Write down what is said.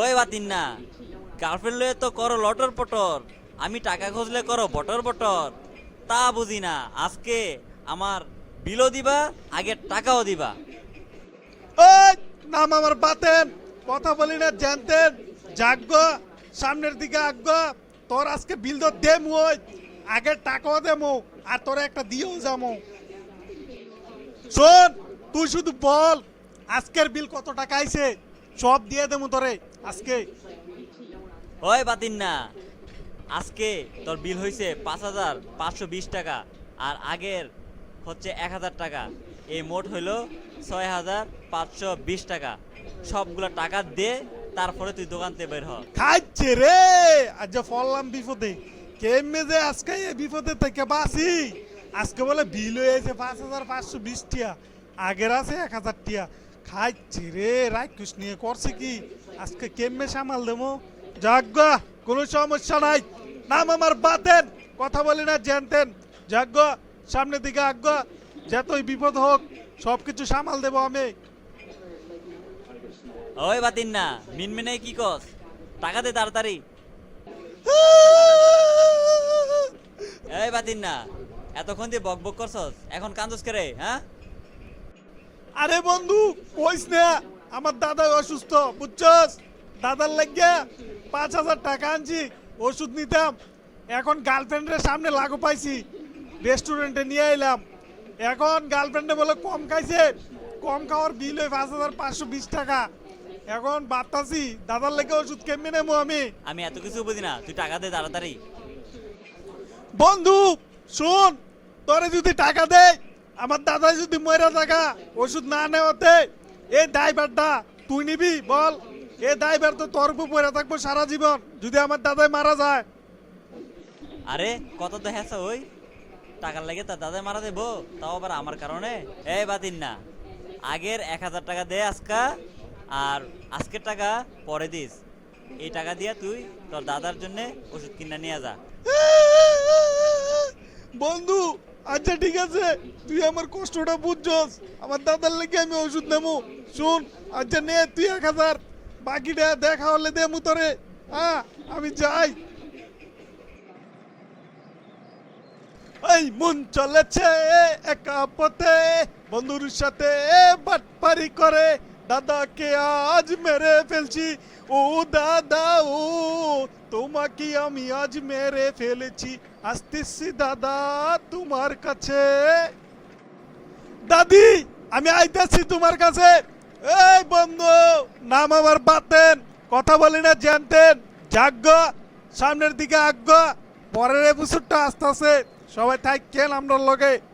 ওই বাতিন না গার্লফ্রেন্ড লয়ে তো করো লটর পটর, আমি টাকা খুঁজলে করো বটর বটর। তা বুঝি না, আজকে আমার বিলও দিবা আগে টাকাও দিবা। ওই নাম আমার বাতেন, কথা বলি না, জানতেন যাগ্য সামনের দিকে আগ্য তোর আজকে বিল তো দেম ওই আগে টাকাও দেমো, আর তোর একটা দিয়েও যাব শোন, তুই শুধু বল, আজকের বিল কত টাকা আইছে? সব দিয়ে দেবো তোরে আজকে। ওই বাতিন না আজকে তোর বিল হয়েছে পাঁচ হাজার পাঁচশো বিশ টাকা আর আগের হচ্ছে এক হাজার টাকা। এই মোট হইল ছয় হাজার পাঁচশো বিশ টাকা। সবগুলো টাকা দে তারপরে তুই দোকান থেকে বের হ। খাইছে রে! আজ যে ফললাম বিপদে। কেমনে যে আজকে এই বিপদে থেকে বাসি আজকে বলে বিল হয়েছে পাঁচ হাজার পাঁচশো বিশ টিয়া আগের আছে এক হাজার টিয়া। খাইছে রে রাক্ষস নিয়ে করছে কি? আজকে কেমনে সামাল দেবো? যাজ্ঞা কোনো সমস্যা নাই। নাম আমার বাতেন কথা বলি না জানতেন। যাজ্ঞ সামনের দিকে আজ্ঞা যতই বিপদ হোক সব কিছু সামাল দেবো আমি। ওই বাতিন না মিনমিনে কি কস টাকা দে তাড়াতাড়ি। এই বাতিন না এতক্ষণ দিয়ে বক বক করছস? এখন কান্দস করে হ্যাঁ? আরে বন্ধু কইস না আমার দাদা অসুস্থ বুঝছস? দাদার লাগিয়া পাঁচ হাজার টাকা আনছি ওষুধ নিতাম। এখন গার্লফ্রেন্ডের সামনে লাগু পাইছি রেস্টুরেন্টে নিয়ে এলাম এখন গার্লফ্রেন্ডে বলে কম খাইছে কম খাওয়ার বিল হয় পাঁচ হাজার পাঁচশো বিশ টাকা। এখন বাতাসি দাদার লেগে ওষুধ কেমনে নেব আমি? আমি এত কিছু বুঝি না তুই টাকা দে তাড়াতাড়ি। বন্ধু শোন তোরে যদি টাকা দেয় আমার দাদা যদি মরে থাকা ওষুধ না নেওয়াতে এই ড্রাইভারটা তুই নিবি বল। এই ড্রাইভার তো তোর উপর পড়ে থাকব সারা জীবন যদি আমার দাদাই মারা যায়। আরে কত দেখাচ্ছে ওই। টাকার লাগে তার দাদাই মারা দেবো তাও আবার আমার কারণে? এই বাতিন না। আগের এক হাজার টাকা দে আজকা আর আজকের টাকা পরে দিস। এই টাকা দিয়া তুই তোর দাদার জন্য ওষুধ কিনা নিয়ে যা। বন্ধু আচ্ছা ঠিক আছে। তুই আমার কষ্টটা বুঝছস। আমার দাদার লেগে আমি ওষুধ নেব। শুন আচ্ছা নে তুই এক হাজার। বাকিটা দেখা হলে দে তোরে। হ্যাঁ আমি যাই। এই, মন চলেছে একা পথে। বন্ধুর সাথে বাটপারি করে। দাদাকে আজ মেরে ফেলছি। ও দাদা, ও, তোমাকে আমি আজ মেরে ফেলেছি। আসতেছি দাদা তোমার কাছে। দাদি, আমি আইতাছি তোমার কাছে। এই বন্ধু, নাম আমার বাতেন, কথা বলি না, জানতেন। যাজ্ঞ সামনের দিকে আজ্ঞ পরের এপিসোডটা আসতেছে। সবাই থাকেন আমরা লগে।